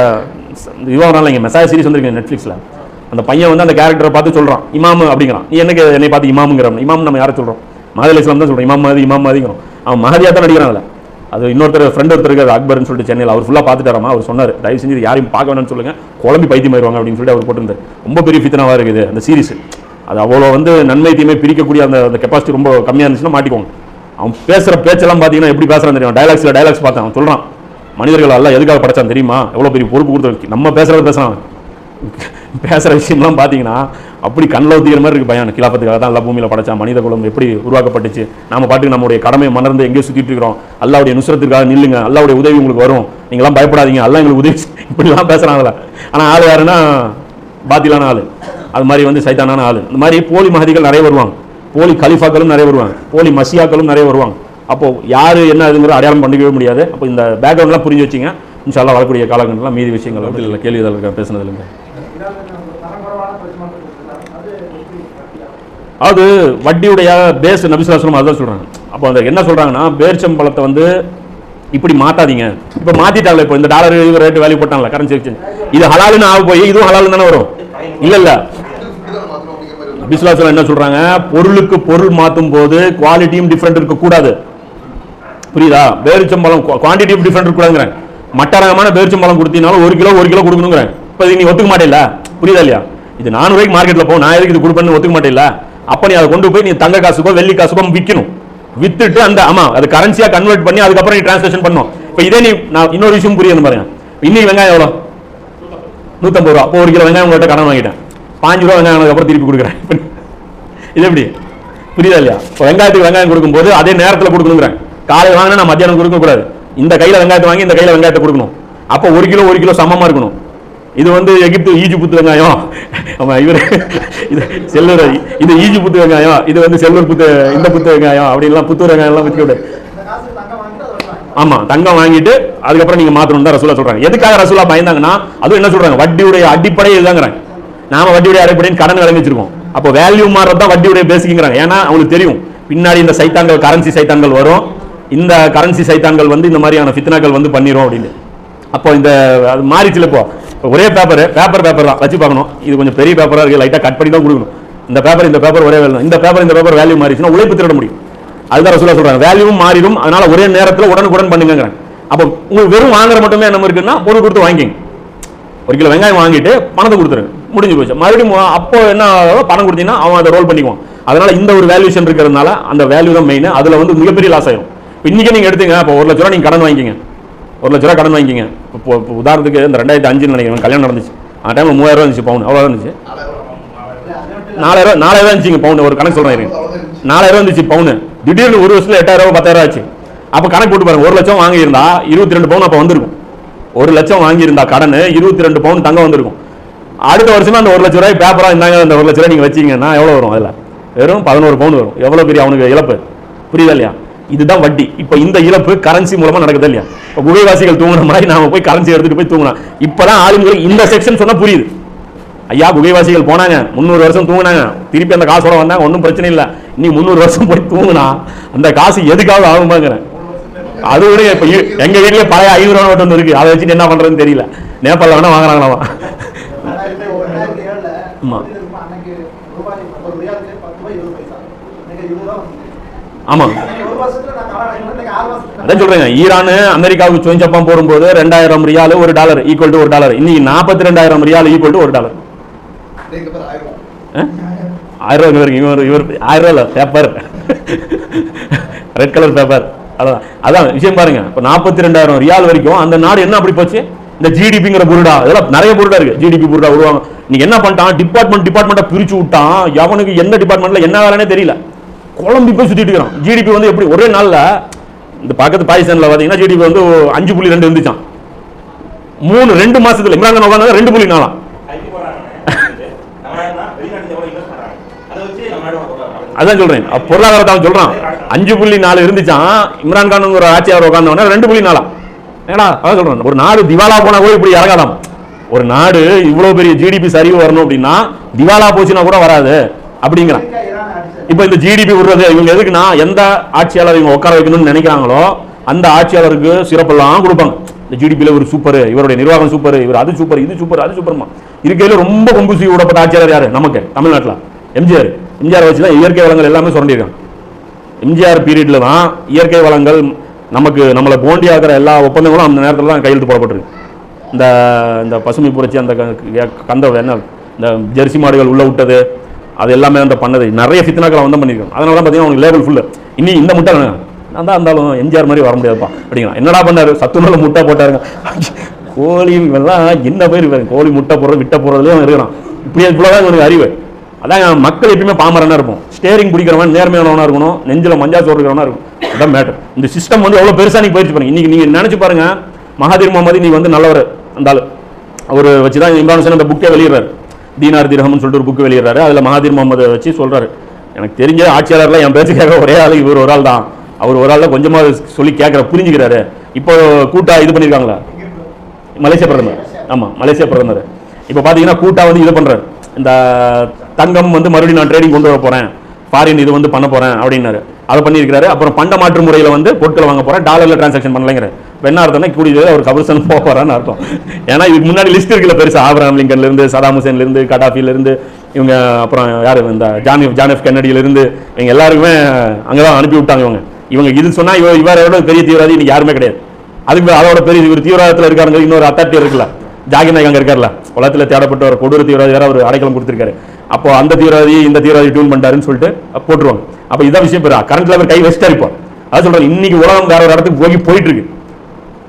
Speaker 1: இவன் இல்லைங்க மெசாயா சீரிஸ் வந்துருக்கீங்க நெட்ஃப்ளிக்ஸில் அந்த பையன் வந்து அந்த கேரக்டரை பார்த்து சொல்கிறான் இமாம் அப்படிங்கிறான். நீ என்னக்கு என்னை பார்த்து இமாமுங்கிறான் இமாம் நம்ம யாரை சொல்கிறோம் மஹதி இஸ்லாம் தான் சொல்கிறோம் இமாம் மதி இமாம் மதிக்கிறோம் அவன் மஹதியா தான் நடிக்கிறான் அதில். அது இன்னொருத்தர் ஃப்ரெண்ட் ஒருத்தர் இருக்காது அக்பர்னு சொல்லிட்டு சென்னையில். அவர் ஃபுல்லாக பார்த்துட்டாராமா? அவர் சொன்னார் தயவு செஞ்சு யாரையும் பார்க்க வேணும்னு சொல்லுங்க. குழம்பி பைத்தியம் ஆயிடுவாங்க அப்படின்னு சொல்லிட்டு அவர் போட்டிருந்தார். ரொம்ப பெரிய ஃபித்தனாவாக இருக்குது அந்த சீரிஸ் அது அவ்வளோ வந்து நன்மை தீமை பிரிக்கக்கூடிய அந்த அந்த கெப்பாசிட்டி ரொம்ப கம்மியாக இருந்துச்சுன்னா மாட்டிக்குவாங்க. அவன் பேசுகிற பேச்செல்லாம் பார்த்தீங்கன்னா எப்படி பேசுகிறான் தெரியும். டைலாக்ஸில் டைலாக்ஸ் பார்த்தேன். அவன் சொல்கிறான் மனிதர்கள் எல்லாம் எதுக்காக படைச்சான் தெரியுமா? எவ்வளோ பெரிய பொறுப்பு கொடுத்து நம்ம பேசுகிறது பேசுகிறான் பேசுகிற விஷயம்லாம் பார்த்தீங்கன்னா அப்படி கண்ணில் ஊற்றிக்கிற மாதிரி இருக்கு பயன். கிலாபத்துக்காக தான் எல்லா பூமியில் படைச்சான். மனித குலம் எப்படி உருவாக்கப்பட்டுச்சு? நம்ம பாட்டுக்கு நம்முடைய கடமை மணர்ந்து எங்கேயும் சுற்றிட்டு இருக்கிறோம். அல்லாவுடைய நுசுரத்திற்காக நில்லுங்க. அல்லாவுடைய உதவி உங்களுக்கு வரும். நீங்களாம் பயப்படாதீங்க. எல்லாம் எங்களுக்கு உதவி இப்படிலாம் பேசுகிறாங்களா ஆனால் ஆள் யாருன்னா பாத்திலான ஆள். அது மாதிரி வந்து சைத்தானான ஆள். இந்த மாதிரி போலி மகதிகள் நிறைய வருவாங்க. போலி கலிஃபாக்களும் நிறைய வருவாங்க. போலி மசியாக்களும் நிறைய வருவாங்க. அப்போது யார் என்ன இதுங்கிற அடையாளம் பண்ணிக்கவே முடியாது. அப்போ இந்த பேக்ரவுண்ட்லாம் புரிஞ்சு வச்சிங்க. இன்ஷால்லாம் வரக்கூடிய காலகட்டத்தில் மீதி விஷயங்கள் வந்து இல்லை கேள்வி இதில் பேசுனது இல்லைங்க? அது வட்டியுடைய பேஸ் நபிசுலாசனம் அதுதான் சொல்கிறாங்க அப்போ அந்த என்ன சொல்கிறாங்கன்னா பேர்ச்சம்பழத்தை வந்து இப்படி மாத்தாதீங்க. இப்போ மாத்திட்டாங்களே இப்போ இந்த டாலர் ரேட்டு வேல்யூ போட்டாங்களா கரன்சி எக்ஸ்சேஞ்ச் இது ஹலாலுன்னு ஆக போய் இதுவும் ஹலாலுன்னு தானே வரும்? இல்ல இல்லை. நபிசுலாசனம் என்ன சொல்றாங்க? பொருளுக்கு பொருள் மாற்றும் போது குவாலிட்டியும் டிஃப்ரெண்ட் இருக்கக்கூடாது புரியுதா? பேரிச்சம்பழம் குவான்டிட்டியும் டிஃப்ரெண்ட் இருக்கக்கூடாதுங்கிறேன் மட்டரகமான பேரிச்சம்பழம் கொடுத்தீங்கனாலும் ஒரு கிலோ ஒரு கிலோ கொடுக்கணுங்கிறேன். இப்போ நீ ஒத்துக்க மாட்டேல்ல? புரியுதா இல்லையா? இது நானூறுவாய்க்கு மார்க்கெட்டில் போ நான் எதுக்கு இது கொடுப்பேன்னு ஒத்துக்க மாட்டேல்ல? அப்போ நீ அதை கொண்டு போய் நீ தங்க காசுக்கோ வெள்ளி காசுக்கோ விற்கணும் வித்துட்டு அந்த ஆமா அது கரன்சியா கன்வெர்ட் பண்ணி அதுக்கப்புறம் நீ டிரான்ஸ்லேஷன் பண்ணும். இப்போ இதே நீ நான் இன்னொரு விஷயம் புரியணும் பாருங்க. இன்னைக்கு வெங்காயம் எவ்வளோ? நூற்றம்பது ரூபா. அப்போ ஒரு கிலோ வெங்காயம் உங்கள்கிட்ட கடன் வாங்கிட்டேன். பாஞ்சு ரூபா வெங்காயம் அப்புறம் திருப்பி கொடுக்குறேன். இது எப்படி? புரியுதா இல்லையா? இப்போ வெங்காயத்துக்கு வெங்காயம் கொடுக்கும்போது அதே நேரத்தில் கொடுக்கணுங்கிறேன். காலையில் வாங்கினா நான் மத்தியானம் கொடுக்கக்கூடாது. இந்த கையில் வெங்காயத்தை வாங்கி இந்த கையில் வெங்காயத்தை கொடுக்கணும். அப்போ ஒரு கிலோ ஒரு கிலோ சமமாக இருக்கணும். இது வந்து எகிப்து ஈஜிப்து வெங்காயம். ஆமாம் இவர் இது செல்லூர் இது ஈஜிப்து வெங்காயம் இது வந்து செல்லூர் புத்து இந்த புத்து வெங்காயம் அப்படின்லாம் புத்தூர் வெங்காயம் எல்லாம் விற்க ஆமாம் தங்கம் வாங்கிட்டு அதுக்கப்புறம் நீங்கள் மாற்றணும் தான் ரசூலா சொல்கிறாங்க எதுக்காக ரசூலா பயந்தாங்கன்னா அதுவும் என்ன சொல்கிறாங்க வட்டியுடைய அடிப்படை இதுதாங்கிறாங்க. நாம வட்டியுடைய அடிப்படையின் கடன் வழங்கி வச்சிருக்கோம். அப்போ வேல்யூ மாறுறது தான் வட்டியுடைய பேசிக்கிறாங்க ஏன்னா அவங்களுக்கு தெரியும். பின்னாடி இந்த சைத்தான்கள் கரன்சி சைத்தான்கள் வரும். இந்த கரன்சி சைத்தான்கள் வந்து இந்த மாதிரியான ஃபித்னாக்கள் வந்து பண்ணிடும் அப்படின்னு. அப்போ இந்த அது மாறிச்சுல இப்போ. ஒரே பேப்பர் பேப்பர் பேப்பர் தான். வச்சு பார்க்கணும். இது கொஞ்சம் பெரிய பேப்பராக இருக்குது லைட்டாக கட் பண்ணி தான் கொடுக்கணும். இந்த பேப்பர் இந்த பேப்பர் ஒரே வேலை இந்த பேப்பர் இந்த பேப்பர் வேல்யூ மாறிச்சுன்னா உழைப்பு திருட முடியும். அதுதான் ரசூலா சொல்கிறாங்க வேல்யூவும் மாறிடும். அதனால் ஒரே நேரத்தில் உடனுக்குடன் பண்ணுங்கிறாங்க அப்போ உங்களுக்கு வெறும் வாங்குற மட்டுமே என்ன இருக்குன்னா பொருள் கொடுத்து வாங்கிங்க ஒரு கிலோ வெங்காயம் வாங்கிட்டு பணத்தை கொடுத்துருங்க முடிஞ்சு போச்சு. மறுபடியும் அப்போ என்ன பணம் கொடுத்தீங்கன்னா அவன் அதை ரோல் பண்ணிக்குவான். அதனால இந்த ஒரு வேல்யூஷன் இருக்கிறதுனால அந்த வேல்யூ தான் மெயின் அதில் வந்து மிகப்பெரிய லாஸ் ஆயிரும். இப்போ நீங்கள் நீங்க எடுத்தீங்க இப்போ ஒரு லட்ச ரூபா நீங்கள் கடன் வாங்கிக்கிங்க. ஒரு லட்ச ரூபா கடன் வாங்கிங்க இப்போ இப்போ உதாரணத்துக்கு இந்த ரெண்டாயிரத்தி அஞ்சுன்னு நினைக்கிறேன் கல்யாணம் நடந்துச்சு. அந்த டைமில் மூவாயிரம் ரூபா இருந்துச்சு பவுன். அவ்வளோ இருந்துச்சு. நாலாயிரம் நாலாயிரம் இருந்துச்சுங்க பவுன். ஒரு கணக்கு சொல்கிறேன் நாலாயிரம் இருந்துச்சு பவுன். திடீர்னு ஒரு வருஷத்தில் எட்டாயிரம் பத்தாயிரம் ஆச்சு. அப்போ கணக்கு போட்டு பாருங்க. ஒரு லட்சம் வாங்கியிருந்தா இருபத்தி ரெண்டு பவுன் அப்போ வந்திருக்கும். ஒரு லட்சம் வாங்கியிருந்தா கடன் இருபத்தி ரெண்டு பவுன் தங்கம் வந்திருக்கும். அடுத்த வருஷமா அந்த ஒரு லட்ச ரூபாய் பேப்பராக இருந்தாங்க அந்த ஒரு லட்ச ரூபாய் நீங்கள் வச்சீங்கன்னா எவ்வளோ வரும் அதில்? வெறும் பதினோரு பவுன் வரும். எவ்வளோ பெரிய அவனுக்கு இழப்பு? புரியுதா இல்லையா? இதுதான் வட்டி. இப்போ இந்த இழப்பு கரன்சி மூலமாக நடக்குது இல்லையா? இப்போ குகைவாசிகள் தூங்குன மாதிரி நாம போய் கரன்சி எடுத்துட்டு போய் தூங்கலாம். இப்பதான் ஆளுங்களுக்கு இந்த செக்ஷன் சொன்னால் புரியுது. ஐயா குகைவாசிகள் போனாங்க முந்நூறு வருஷம் தூங்கினாங்க. திருப்பி அந்த காசோட வந்தாங்க ஒன்றும் பிரச்சனை இல்லை. நீ முந்நூறு வருஷம் போய் தூங்கினா அந்த காசு எதுக்காவது ஆகுமாங்கிறேன் அது விட இப்போ எங்கள் எங்க பழைய ஐநூறு ரூபா நோட்டு ஒன்று இருக்கு அதை வச்சுட்டு என்ன பண்ணுறதுன்னு தெரியல. நேபாளில் வேணா வாங்குறாங்களாமா?
Speaker 2: ஆமாம் ஆமாம்
Speaker 1: அதான் சொல்றேங்க. ஈரான் அமெரிக்காவுக்கு சுயம் ஜப்பான் போடும்போது ரெண்டாயிரம் ரியால் ஒரு டாலர் ஈக்குவல் டு ஒரு டாலர். இன்னைக்கு நாற்பத்தி ரெண்டாயிரம் ரியால் ஈக்குவல் டு ஒரு டாலர். ஆயிரம் ரூபாய். இவர் இவர் ஆயிரம் ரூபாய் பேப்பர் ரெட் கலர் பேப்பர் அதான் அதான் விஷயம் பாருங்க. இப்போ நாற்பத்தி ரெண்டாயிரம் ரியால் வரைக்கும் அந்த நாடு என்ன அப்படி போச்சு? இந்த ஜிடிபிங்கிற புருடா இதெல்லாம் நிறைய புருடா இருக்கு. ஜிடிபி புருடா உருவாங்க. நீங்க என்ன பண்ணிட்டான்? டிபார்ட்மெண்ட் டிபார்ட்மெண்ட்டை பிரிச்சு விட்டான். எவனுக்கு எந்த டிபார்ட்மெண்ட்ல என்ன வேலைனே தெரியல. குழம்பி போய் சுத்திட்டு இருக்கிறான். ஜிடிபி வந்து எப்படி ஒரே நாள்ல இந்த பக்கத்து பாகிஸ்தான்ல பாத்தீங்கன்னா ஜிடிபி வந்து அஞ்சு புள்ளி ரெண்டு இருந்துச்சான் மூணு ரெண்டு மாசத்துல இம்ரான் கான் உட்காந்தாங்க ரெண்டு புள்ளி
Speaker 3: போறாங்க
Speaker 1: அதான் சொல்றேன். பொருளாதாரத்தை சொல்றான். அஞ்சு புள்ளி நாலு இருந்துச்சான் இம்ரான் கான் ஒரு ஆட்சியாளர் உட்கார்ந்தவன ரெண்டு புள்ளி நாலா ஏடா அதான் சொல்றேன். ஒரு நாடு திவாலா போனா கூட இப்படி இறங்காதாம். ஒரு நாடு இவ்வளவு பெரிய ஜிடிபி சரிவு வரணும் அப்படின்னா திவாலா போச்சுன்னா கூட வராது. அப்படிங்கிறான். இப்போ இந்த ஜிடிபி விடுறது இவங்க எதுக்குன்னா எந்த ஆட்சியாளர் இவங்க உட்கார வைக்கணும்னு நினைக்கிறாங்களோ அந்த ஆட்சியாளருக்கு சிறப்பெல்லாம் கொடுப்பாங்க. இந்த ஜிடிபியில் ஒரு சூப்பர் இவருடைய நிர்வாகம் சூப்பர் இவர் அது சூப்பர் இது சூப்பர் அது சூப்பர்மா இருக்கையில் ரொம்ப கொம்புசி விடப்பட்ட ஆட்சியாளர் யார்? நமக்கு தமிழ்நாட்டில். எம்ஜிஆர். எம்ஜிஆர் வச்சு தான் இயற்கை வளங்கள் எல்லாமே சுரண்டிருக்காங்க. எம்ஜிஆர் பீரியட்ல தான் இயற்கை வளங்கள் நமக்கு நம்மளை போண்டியாகிற எல்லா ஒப்பந்தங்களும் அந்த நேரத்தில் தான் கையெழுத்து போடப்பட்டிருக்கு. இந்த இந்த பசுமை புரட்சி அந்த க- கந்த என்ன இந்த ஜெர்சி மாடுகள் உள்ள விட்டது. அது எல்லாமே அந்த பண்ணது நிறைய ஃபித்னாக்களை வந்து பண்ணியிருக்கோம் அதனால தான் பார்த்தீங்கன்னா அவனுக்கு லேபிள் ஃபுல்லு இனி இந்த முட்டை நான் தான் இருந்தாலும் எம்ஜிஆர் மாதிரி வர முடியாதுப்பா. அப்படிங்களா என்னடா பண்ணாரு? சத்துணவுல முட்டை போட்டாருங்க. கோழி எல்லாம் என்ன பேர் இவன் கோழி முட்டை போடுறது விட்ட போடுறதுலேயே அவன் இருக்கிறான். இப்படி இவ்வளோதான் இவனுக்கு அறிவு. அதான் மக்கள் எப்பயுமே பாமரனா இருப்போம். ஸ்டேரிங் பிடிக்கிறவன் நேர்மையானவனா இருக்கணும் நெஞ்சில் மஞ்சா சோறு இருக்கிறவனா இருக்கும் அதான் மேட்டர் இந்த சிஸ்டம் வந்து எவ்வளோ பெருசாக நீங்க பயிற்சி பண்ணுங்க இன்னைக்கு நீங்கள் நினச்சி பாருங்க மகாதீர் முகமது நீ வந்து நல்லவர். அந்த ஆள். அவர் வச்சு தான் இம்ரான் ஹுசேன் அந்த புக்கே வெளியிடுறாரு. தீனார் திரகம்னு சொல்லிட்டு ஒரு புக் வெளியிடுறாரு. அதில் மகாதீர் முகமது வச்சு சொல்கிறாரு எனக்கு தெரிஞ்ச ஆட்சியாளர்லாம் என் பேச்சுக்காக ஒரே ஆளு இவர் ஒரு ஆள் தான். அவர் ஒரு ஆள் தான் சொல்லி கேட்குற புரிஞ்சுக்கிறாரு. இப்போ கூட்டா இது பண்ணியிருக்காங்களா மலேசிய பிரதமர். ஆமாம் மலேசிய பிரதமர். இப்போ பார்த்தீங்கன்னா கூட்டா வந்து இது பண்ணுறாரு இந்த தங்கம் வந்து மறுபடியும் நான் ட்ரேடிங் கொண்டு வர போகிறேன் ஃபாரின் இது வந்து பண்ண போகிறேன் அப்படின்னாரு. அதை பண்ணியிருக்கிறாரு. அப்புறம் பண்ட மாற்று முறையில் வந்து பொருட்களை வாங்க போகிறேன் டாலரில் டிரான்சாக்ஷன் பண்ணலைங்கிற இப்ப அர்த்தம்னா கூடிய அவர் கபர்சன் போக போகிறான்னு அர்த்தம். ஏன்னா இதுக்கு முன்னாடி லிஸ்ட் இருக்குல்ல பெருசு. ஆப்ராம் லிங்கன்லேருந்து சதாம் ஹுசேன்லேருந்து இருந்து இவங்க அப்புறம் யார் இந்த ஜானிஃப் ஜானிஃப் கென்னடியில இருந்து இவங்க எல்லாருக்குமே அங்கதான் அனுப்பி விட்டாங்க இவங்க. இவங்க இது சொன்னால் இவ இவரோட பெரிய தீவிரவாதி இன்னைக்கு யாருமே கிடையாது. அதுக்கு அதோட பெரிய இவர் தீவிரவாதத்தில் இருக்காருங்க இன்னொரு அத்தாட்டி இருக்குல்ல ஜாகிர் நாயக் அங்கே இருக்கார்ல உலகத்துல தேடப்பட்ட ஒரு கொடூர தீவிரவாதி வேற ஒரு அடைக்கலம் கொடுத்துருக்காரு. அப்போ அந்த தீவிரவாதி இந்த தீவிரவாதி டியூன் பண்ணிட்டாருன்னு சொல்லிட்டு போட்டுருவாங்க. அப்போ இதான் விஷயம் பெறா கரண்ட்ல அவர் கை வச்சுட்டா இருப்போம் அதான் சொல்கிறேன் இன்னைக்கு உலகம் வேற ஒரு இடத்துக்கு போய் போயிட்டு இருக்கு.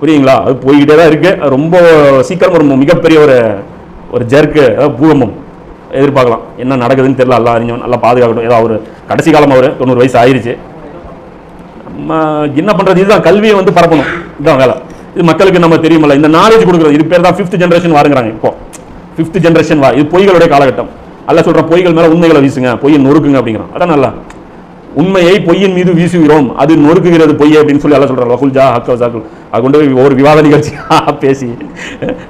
Speaker 1: புரியுங்களா அது போய்கிட்டே தான் இருக்குது ரொம்ப சீக்கிரம் ஒரு மிகப்பெரிய ஒரு ஒரு ஜர்க்கு அதாவது பூகம்பம். எதிர்பார்க்கலாம். என்ன நடக்குதுன்னு தெரியல. எல்லாம் அறிஞ்சவன் நல்லா பாதுகாக்கட்டும். ஏதாவது ஒரு கடைசி காலம் அவர் தொண்ணூறு வயசு ஆயிருச்சு. நம்ம என்ன பண்றது? இதுதான் கல்வியை வந்து பரப்பணும். இதுதான் வேலை. இது மக்களுக்கு நம்ம தெரியுமில்ல. இந்த நாலேஜ் கொடுக்குறது. இது பேர் தான் ஃபிஃப்த் ஜென்ரேஷன் வாருங்கிறாங்க இப்போ. ஃபிஃப்த் ஜென்ரேஷன் வா. இது பொய்களுடைய காலகட்டம். அல்ல சொல்கிற பொய்கள் மேலே உண்மைகளை வீசுங்க. பொய்யை நொறுக்குங்க அப்படிங்கிறான். அதான் நல்லா. உண்மையை பொய்யின் மீது வீசுகிறோம். அது நொறுக்குகிறது பொய் அப்படின்னு சொல்லி எல்லாம் சொல்கிறார் வகுல் ஜா ஹக்க சாக்குல் அது கொண்டு போய் ஒரு விவாத நிகழ்ச்சி பேசி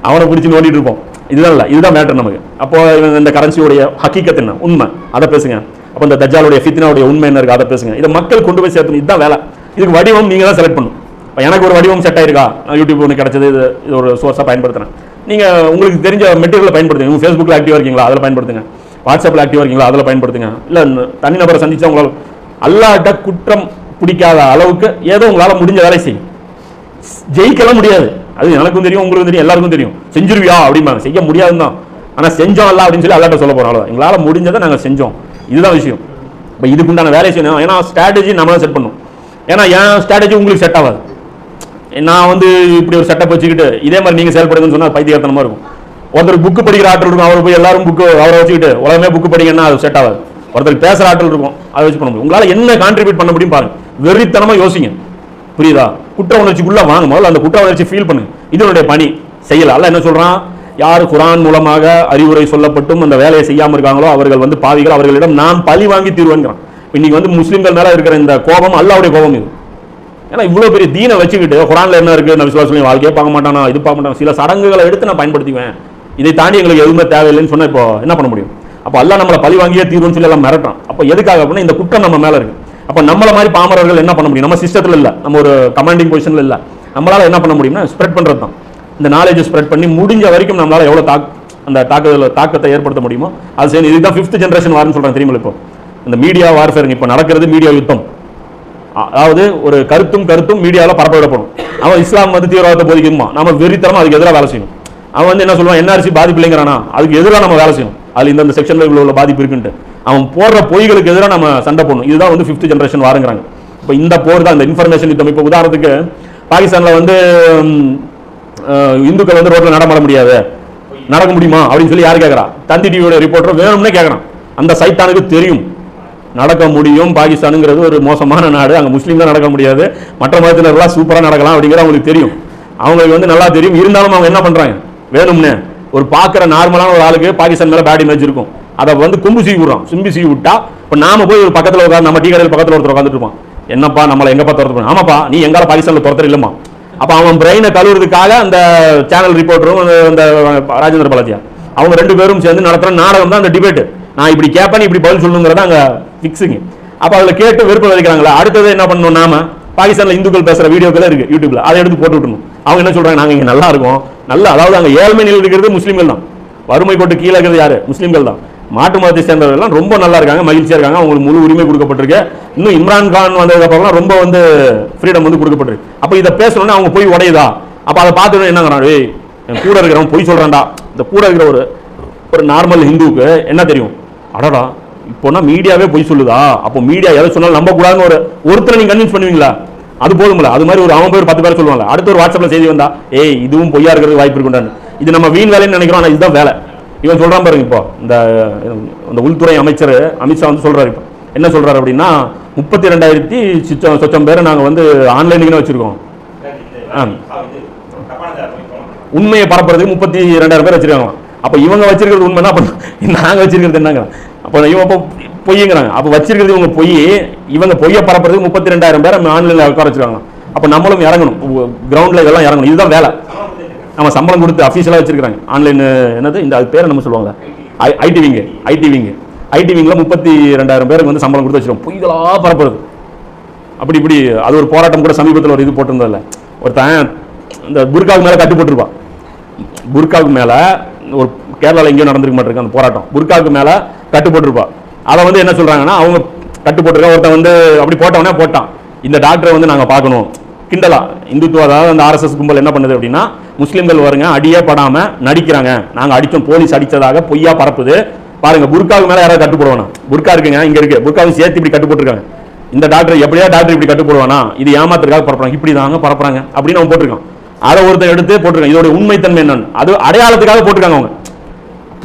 Speaker 1: அவனை பிடிச்சி நோண்டிட்டு இருப்போம். இதுதான் இல்லை இதுதான் மேட்டர் நமக்கு. அப்போ இந்த கரன்சியோடைய ஹக்கீக்கத் என்ன? உண்மை. அதை பேசுங்க. அப்போ இந்த தஜாலுடைய ஃபித்னாவுடைய உண்மை என்ன இருக்கு? அதை பேசுங்க. இதை மக்கள் கொண்டு போய் சேர்த்து இதுதான் வேலை. இதுக்கு வடிவம் நீங்கள் தான் செலக்ட் பண்ணும் இப்போ எனக்கு ஒரு வடிவம் செட் ஆயிருக்கா? நான் யூடியூப் ஒன்று கிடைச்சது இது இது ஒரு சோர்ஸாக பயன்படுத்துகிறேன் நீங்கள் உங்களுக்கு தெரிஞ்ச மெட்டீரியலை பயன்படுத்துங்க. உங்கள் ஃபேஸ்புக்கில் ஆக்டிவாக இருக்கீங்களா? அதில் பயன்படுத்துங்க. வாட்ஸ்அப்பில் ஆக்டிவாக இருக்கீங்களா? அதில் பயன்படுத்துங்க. இல்லை தனிநபரை சந்திச்சா உங்களால் அல்லாட்ட குற்றம் பிடிக்காத அளவுக்கு ஏதோ உங்களால் முடிஞ்ச வேலை செய்யும் ஜெயிக்கலாம் முடியாது. அது எனக்கும் தெரியும் உங்களுக்கும் தெரியும் எல்லாருக்கும் தெரியும். செஞ்சிருவியா அப்படிம்பாங்க. செய்ய முடியாதுன்னு. தான் ஆனால் செஞ்சோம் அல்ல அப்படின்னு சொல்லி அல்லாட்ட சொல்ல போகிறோம் அவ்வளோதான் எங்களால் முடிஞ்சதை நாங்கள் செஞ்சோம். இதுதான் விஷயம். இப்போ இதுக்குண்டான வேலையை செய்யணும். ஏன்னா ஸ்ட்ராட்டஜி நம்ம தான் செட் பண்ணணும் ஏன்னா என் ஸ்ட்ராட்டஜி உங்களுக்கு செட் ஆகாது. நான் வந்து இப்படி ஒரு செட்டப் வச்சுக்கிட்டு இதே மாதிரி நீங்கள் செயல்படுங்கன்னு சொன்னால் பைத்தியகாரத்தனமா இருக்கும். ஒருத்தர் புக்கு படிக்கிற ஆற்றல் இருக்கும் அவர் போய் எல்லாரும் புக்கு அவரை வச்சுக்கிட்டு உலகமே புக்கு படிங்கன்னா அது செட் ஆகாது. ஒருத்தர் பேசுகிற ஆற்றல் இருக்கும். அதை வச்சு பண்ண முடியும். உங்களால் என்ன கான்ட்ரிபியூட் பண்ண முடியும் பாருங்க. வெறித்தனமாக யோசிங்க. புரியுதா? குற்ற உணர்ச்சிக்குள்ளே வாங்க. முதல்ல அந்த குற்ற உணர்ச்சி ஃபீல் பண்ணுங்க. இதனுடைய பணி. செய்யல. அல்ல என்ன சொல்கிறான் யார் குரான் மூலமாக அறிவுரை சொல்லப்பட்டும் அந்த வேலையை செய்யாமல் இருக்காங்களோ அவர்கள் வந்து பாவிகள். அவர்களிடம் நான் பழி வாங்கி தீர்வேங்கிறான் இன்னைக்கு வந்து முஸ்லீம்கள் மேலே இருக்கிற இந்த கோபம் அல்லாவுடைய கோபம் இது. ஏன்னா இவ்வளோ பெரிய தீனை வச்சுக்கிட்டு குரானில் என்ன இருக்குது நான் விசுவாசம் வாழ்க்கையே பார்க்க மாட்டானா? இது பார்க்க மாட்டான்? சில சடங்குகளை எடுத்து நான் பயன்படுத்திக்குவேன். இதை தாண்டி எங்களுக்கு எதுவுமே தேவையில்லைன்னு சொன்னால் இப்போ என்ன பண்ண முடியும்? அப்போ அல்லா நம்மளை பழி வாங்கியே தீர்வுன்னு சொல்லி எல்லாம் மிரட்டான் அப்போ எதுக்காக அப்படின்னா இந்த குற்றம் நம்ம மேலே இருக்கு. அப்போ நம்மள மாதிரி பாமரர்கள் என்ன பண்ண முடியும்? நம்ம சிஸ்டத்தில் இல்லை. நம்ம ஒரு கமாண்டிங் பொசிஷனில் இல்லை. நம்மளால் என்ன பண்ண முடியும்னா ஸ்ப்ரெட் பண்ணுறது தான் இந்த நாலேஜ் ஸ்ப்ரெட் பண்ணி முடிஞ்ச வரைக்கும் நம்மளால் எவ்வளோ தாக் அந்த தாக்குதல் தாக்கத்தை ஏற்படுத்த முடியுமோ அது சரி இதுதான் ஃபிஃப்த் ஜென்ரேஷன் வார்னு சொல்றாங்க. தெரியுமா இப்போ? இந்த மீடியா வார்ஃபேருங்க இப்போ நடக்கிறது மீடியா யுத்தம். அதாவது ஒரு கருத்தும் கருத்தும் மீடியாவில் பரப்பவிடப்படும். அவன் இஸ்லாம் வந்து தீவிரவாதத்தை போதிக்குமா நம்ம வெறித்தரமாக அதுக்கு எதிராக வேலை செய்யணும். அவன் வந்து என்ன சொல்லுவான்? என்ஆர்சி பாதிப்பு இல்லைங்கிறானா அதுக்கு எதிராக நம்ம வேலை செய்யணும். அதில் இந்தந்த செக்ஷனில் உள்ள பாதிப்பு இருக்குன்ட்டு. அவன் போடுற பொய்களுக்கு எதிராக நம்ம சண்டை போடணும். இதுதான் வந்து ஃபிஃப்த் ஜென்ரேஷன் வாருங்கிறாங்க. இப்போ இந்த போர் தான் இந்த இன்ஃபர்மேஷன் யுத்தம். இப்போ உதாரணத்துக்கு பாகிஸ்தானில் வந்து இந்துக்கள் வந்து ரோட்டில் நடமாட முடியாது. நடக்க முடியுமா? அப்படின்னு சொல்லி யார் கேட்குறா தந்தி டிவியோட ரிப்போர்ட்டர் வேணும்னே கேட்குறான் அந்த சைத்தானுக்கு தெரியும். நடக்க முடியும் பாகிஸ்தானுங்கிறது ஒரு மோசமான நாடு. அங்கே முஸ்லீம் தான் நடக்க முடியாது. மற்ற மதத்தினர்லாம் சூப்பராக நடக்கலாம் அப்படிங்கிறது அவங்களுக்கு தெரியும். அவங்களுக்கு வந்து நல்லா தெரியும். இருந்தாலும் அவங்க என்ன பண்ணுறாங்க வேணும்னே. ஒரு பார்க்குற நார்மலான ஒரு ஆளுக்கு பாகிஸ்தான் மேலே பேட் இமேஜ் இருக்கும். அதை வந்து கும்பு சீவி விடுறான். சிம்பி சீவி விட்டா இப்போ நாம போய் ஒரு பக்கத்தில் உட்காந்து நம்ம டீ கடையில் பக்கத்தில் ஒருத்தர் உட்காந்துட்டு இருப்பான். என்னப்பா நம்மளை எங்கப்பா துரத்து ஆமாப்பா நீ எங்கால பாகிஸ்தானில் துரத்துற இல்லம்மா. அப்போ அவன் பிரெயினை கழுவுறதுக்காக அந்த சேனல் ரிப்போர்ட்டரும் அந்த ராஜேந்திர பாலாஜியா அவங்க ரெண்டு பேரும் சேர்ந்து நடத்துகிற நாடகம் தான் அந்த டிபேட் நான் இப்படி கேட்பேன் நீ இப்படி பதில் சொல்லுங்கிறத அங்கே ஃபிக்ஸுங்க அப்போ அதில் கேட்டு விருப்பம் விதைக்கிறாங்களா அடுத்தது என்ன பண்ணணும் நாம? பாகிஸ்தானில் இந்துக்கள் பேசுகிற வீடியோக்கள் இருக்குது யூடியூப்பில் அதை எடுத்து போட்டு விட்டணும் அவங்க என்ன சொல்கிறாங்க நாங்கள் இங்கே நல்லா இருக்கோம். நல்ல அதாவது அங்கே ஏழ்மை நிலையில் இருக்கிறது முஸ்லீம்கள் தான். வறுமை போட்டு கீழே இருக்கிறது யார்? முஸ்லீம்கள் தான். மாற்று மதத்தை சேர்ந்தவர்கள்லாம் ரொம்ப நல்லா இருக்காங்க மகிழ்ச்சியாக இருக்காங்க. அவங்களுக்கு முழு உரிமை கொடுக்கப்பட்டிருக்கு. இன்னும் இம்ரான் கான் வந்ததுக்கப்புறம்லாம் ரொம்ப வந்து ஃப்ரீடம் வந்து கொடுக்கப்பட்டிருக்கு. அப்போ இதை பேசணும்னா அவங்க போய் உடையுதா? அப்போ அதை பார்த்துட்டு என்னங்கிறான் ஏய் என் கூட இருக்கிறவன் பொய் சொல்கிறான்டா இந்த கூட இருக்கிற ஒரு ஒரு நார்மல் ஹிந்துவுக்கு என்ன தெரியும்? அடடா இப்போனா மீடியாவே பொய் சொல்லுதா? அப்போ மீடியா எதை சொன்னாலும் நம்ப கூடாதுன்னு ஒரு ஒருத்தரை நீங்க கன்வின்ஸ் பண்ணுவீங்களா? அது போதும்ல அது மாதிரி ஒரு அவன் பேர் பத்து பேர் சொல்லுவாங்க அடுத்த ஒரு வாட்ஸ்அப்ல செய்தி வந்தா ஏய் இதுவும் பொய்யா இருக்கிறது வாய்ப்பு இருக்குண்டான்னு இது நம்ம வீண் வேலைன்னு நினைக்கிறோம் இதுதான் வேலை. இவன் சொல்றான் பாருங்க இப்போ இந்த இந்த உள்துறை அமைச்சர் அமித்ஷா வந்து சொல்றாரு இப்போ. என்ன சொல்றாரு அப்படின்னா முப்பத்தி ரெண்டாயிரத்தி சிச்சம் சொச்சம் பேரை நாங்க வந்து ஆன்லைனுக்குன்னு வச்சிருக்கோம். உண்மையை பரப்புறதுக்கு முப்பத்தி ரெண்டாயிரம் பேர் வச்சிருக்காங்களாம். அப்போ இவங்க வச்சிருக்கிறது உண்மைன்னா அப்போ நாங்கள் வச்சிருக்கிறது என்னங்கிறான் அப்போ இவன் அப்போ பொய்யுங்கிறாங்க. அப்போ வச்சிருக்கிறது இவங்க பொய் இவங்க பொய்யை பரப்புறதுக்கு முப்பத்தி ரெண்டாயிரம் பேர் ஆன்லைனில் உட்கார வச்சிருக்காங்க. அப்போ நம்மளும் இறங்கணும். கிரவுண்டில் இதெல்லாம் இறங்கணும். இதுதான் வேலை. நம்ம சம்பளம் கொடுத்து அஃபீஷியலாக வச்சிருக்காங்க ஆன்லைன் என்னது? இந்த அது பேர் நம்ம சொல்லுவாங்க. IT wing. IT wing. IT விங்கில் முப்பத்தி ரெண்டாயிரம் பேருக்கு வந்து சம்பளம் கொடுத்து வச்சிருக்கோம். பொய்களாக பரப்புறது. அப்படி இப்படி அது ஒரு போராட்டம் கூட சமீபத்தில் ஒரு இது போட்டிருந்ததில்ல ஒருத்தன் இந்த புர்காவுக்கு மேலே கட்டு போட்டிருப்பான். புர்காவுக்கு மேலே ஒரு கேரளாவில் எங்கேயோ நடந்திருக்க மாட்டிருக்கு அந்த போராட்டம். புர்காவுக்கு மேலே கட்டு போட்டிருப்பா அதை வந்து என்ன சொல்கிறாங்கன்னா அவங்க கட்டு போட்டிருக்கா ஒருத்தன் வந்து அப்படி போட்டவனே போட்டான். இந்த டாக்டரை வந்து நாங்கள் பார்க்கணும். கிண்டலா. இந்துத்துவ அதாவது அந்த ஆர்எஸ்எஸ் கும்பல் என்ன பண்ணுது அப்படின்னா முஸ்லீம்கள் வருங்க அடியே படாமல் நடிக்கிறாங்க. நாங்கள் அடித்தோம் போலீஸ் அடித்ததாக பொய்யா பரப்புது. பாருங்க புர்காவுக்கு மேலே யாராவது கட்டு போடுவானா புர்கா இருக்குங்க இங்கே இருக்கு. புர்காவும் சேர்த்து இப்படி கட்டு போட்டிருக்காங்க இந்த டாக்டர் எப்படியா டாக்டர் இப்படி கட்டு போடுவானா இது ஏமாத்துறதுக்காக பரப்புறாங்க. இப்படி தாங்க பரப்புறாங்க. அப்படின்னு அவன் போட்டிருக்கான். அதை ஒருத்தன் எடுத்து போட்டிருக்காங்க இதோட உண்மைத்தன்மை என்னன்னு. அது அடையாளத்துக்காக போட்டிருக்காங்க அவங்க.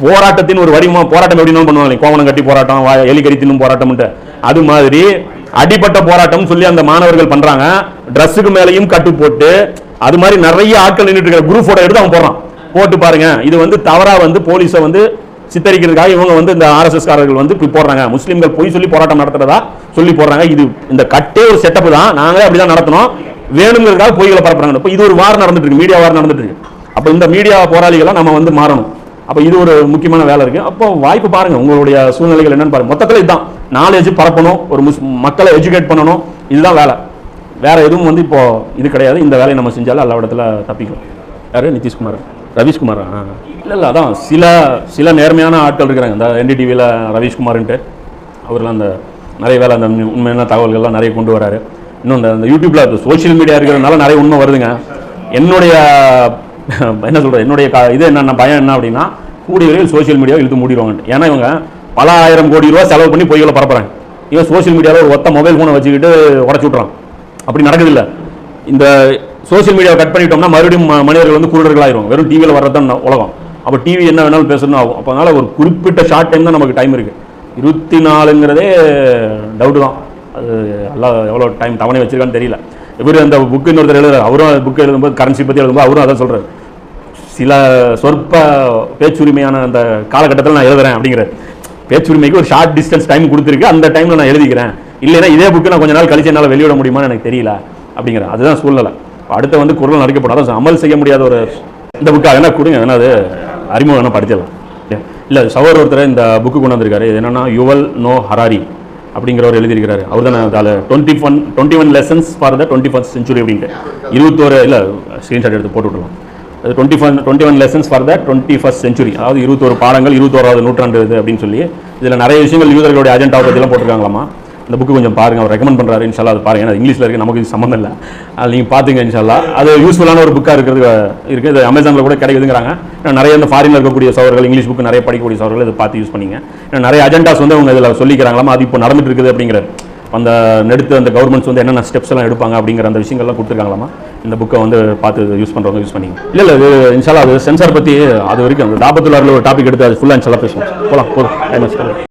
Speaker 1: போராட்டத்தின் ஒரு வடிவமா போராட்டம் எப்படி பண்ணுவாங்க கோவணம் கட்டி போராட்டம் வா- எலி தின்னும் போராட்டம்ட்டு அது மாதிரி அடிப்பட்ட போராட்டம் சொல்லி அந்த மாணவர்கள் பண்றாங்க. ட்ரெஸ்ஸுக்கு மேலேயும் கட்டு போட்டு அது மாதிரி நிறைய ஆட்கள் நின்றுட்டு இருக்கிற குரூப் போட்டோ எடுத்து அவன் போடுறான். போட்டு பாருங்க. இது வந்து தவறா வந்து போலீஸை வந்து சித்தரிக்கிறதுக்காக இவங்க வந்து இந்த ஆர்எஸ்எஸ் காரர்கள் வந்து இப்படி போடுறாங்க. முஸ்லீம்கள் பொய் சொல்லி போராட்டம் நடத்துறதா சொல்லி போடுறாங்க. இது இந்த கட்டே ஒரு செட்டப் தான். நாங்களே அப்படிதான் நடத்தணும். வேணுங்கிறதுக்காக பொய்களை பரப்புறாங்க. இப்போ இது ஒரு வாரம் நடந்துட்டு இருக்கு மீடியா வாரம் நடந்துட்டு இருக்கு அப்போ இந்த மீடியா போராளிகளை நம்ம வந்து மாறணும். அப்போ இது ஒரு முக்கியமான வேலை இருக்கு. அப்போ வாய்ப்பு பாருங்க உங்களுடைய சூழ்நிலைகள் என்னன்னு பாருங்க. மொத்தத்தில் இதுதான். நாலேஜ் பரப்பணும் ஒரு முஸ் மக்களை எஜுகேட் பண்ணணும். இதுதான் வேலை. வேற எதுவும் வந்து இப்போ இது கிடையாது. இந்த வேலையை நம்ம செஞ்சாலும் எல்லா இடத்துல தப்பிக்கும் யாரு? நிதிஷ்குமார். ரவீஷ்குமார்? இல்லை இல்லை அதான். சில சில நேர்மையான ஆட்கள் இருக்கிறாங்க. இந்த என்டிடிவியில் ரவீஷ்குமார்ன்ட்டு. அவர்லாம் அந்த நிறைய வேலை அந்த உண்மையான தகவல்கள்லாம் நிறைய கொண்டு வராரு. இன்னும் இந்த- யூடியூப்பில் இப்போ சோஷியல் மீடியா இருக்கிறதுனால நிறைய உண்மை வருதுங்க. என்னுடைய என்ன சொல்கிறது என்னுடைய க- இது என்னென்ன பயம் என்ன அப்படின்னா கூடிய விரைவில் சோஷியல் மீடியாவை இழுத்து மூடிடுவாங்க. ஏன்னா இவங்க பல ஆயிரம் கோடி ரூபா செலவு பண்ணி பொய்களை பரப்புறாங்க. இவன் சோஷியல் மீடியாவில் ஒரு ஒத்த மொபைல் ஃபோனை வச்சுக்கிட்டு உடச்சி விட்றான் அப்படி நடக்குதுல்ல. இந்த சோஷியல் மீடியாவை கட் பண்ணிட்டோம்னா மறுபடியும் மனிதர்கள் வந்து குருடர்களாயிரும் வெறும் டிவியில் வர்றதான் உலகம். அப்போ டிவி என்ன வேணாலும் பேசணும் ஆகும். அப்போ அதனால் ஒரு குறிப்பிட்ட ஷார்ட் டைம் தான் நமக்கு டைம் இருக்குது இருபத்தி நாலுங்கிறதே டவுட்டு தான். அது எல்லாம் எவ்வளோ டைம் தவணை வச்சிருக்கான்னு தெரியல. இவர் அந்த புக்கு இன்னொருத்தர் எழுதுறாரு. அவரும் புக்கு எழுதும்போது கரன்சி பற்றி எழுதும்போது அவரும் அதான் சொல்கிறார் சில சொற்ப பேச்சுரிமையான அந்த காலகட்டத்தில் நான் எழுதுறேன் அப்படிங்கிறார் பேச்சுரிமைக்கு ஒரு ஷார்ட் டிஸ்டன்ஸ் டைம் கொடுத்துருக்கு. அந்த டைமில் நான் எழுதிக்கிறேன். இல்லைன்னா இதே புக்கு நான் கொஞ்ச நாள் கழிச்சு என்னால் வெளியிட முடியுமான்னு எனக்கு தெரியல அப்படிங்கிற அதுதான் சூழ்நிலை. அடுத்து வந்து குரல் நடக்கப்படும் அதான் அமல் செய்ய முடியாத ஒரு இந்த புக்கு என்ன கொடுங்க. ஏன்னா அது அறிமுகம் வேணால் படிச்சிடலாம். இல்லை சவர் ஒருத்தர் இந்த புக்கு கொண்டு வந்திருக்காரு. இது என்னென்னா யுவல் நோ ஹராரி. அப்படிங்கிறவர் எழுதியிருக்கிறாரு. அவர் தான் அதில் twenty one twenty one lessons for the twenty first century அப்படின்ட்டு. இருபத்தோரு இல்லை ஸ்க்ரீன்ஷாட் எடுத்து போட்டு அது twenty one twenty one lessons for the twenty first century அதாவது இருபத்தோரு பாடங்கள் இருபத்தோராவது நூற்றாண்டு இது அப்படின்னு சொல்லி இதில் நிறைய விஷயங்கள் யூதர்களுடைய அஜெண்டாவை பற்றிலாம் போட்டிருக்காங்களாமா? இந்த புக்கு கொஞ்சம் பாருங்கள் அவர் ரெக்கமெண்ட் பண்ணுறாரு இன்ஷால்லா அது பாருங்க. ஏன்னா இங்கிலீஷில் இருக்குது நமக்கு இது சம்மந்தம் இல்லை. அது நீங்கள் பார்த்துங்க இன்ஷால்லா அது யூஸ்ஃபுல்லான ஒரு புக்காக இருக்கிறது இருக்குது இது அமேசானில் கூட கிடைக்குதுங்கிறாங்க. ஏன்னா நிறைய இந்த ஃபாரினில் இருக்கக்கூடிய சவர்கள் இங்கிலீஷ் புக்கு நிறைய படிக்கக்கூடிய சவர்கள் இதை பார்த்து யூஸ் பண்ணிங்க. ஏன்னா நிறைய அஜெண்டாஸ் வந்து அவங்க இதில் சொல்லிக்கிறாங்களாம். அது இப்போ நடந்துட்டு இருக்குது அப்படிங்கிற அந்த நெடுத்து அந்த கவர்மெண்ட்ஸ் வந்து என்னென்ன ஸ்டெப்ஸ் எல்லாம் எடுப்பாங்க அப்படிங்கிற அந்த விஷயங்கள்லாம் கொடுத்துருக்காங்களாமா. இந்த புக்கை வந்து பார்த்து யூஸ் பண்ணுறவங்க யூஸ் பண்ணிங்க. இல்லை இல்லை இது இன்ஷால்லா அது சென்சார் பற்றி அது வரைக்கும் அந்த தாபத்துள்ளாரில் ஒரு டாபிக் எடுத்து அது ஃபுல்லாக இன்ஷால்லா பேசுவோம். போகலாம் போதும்.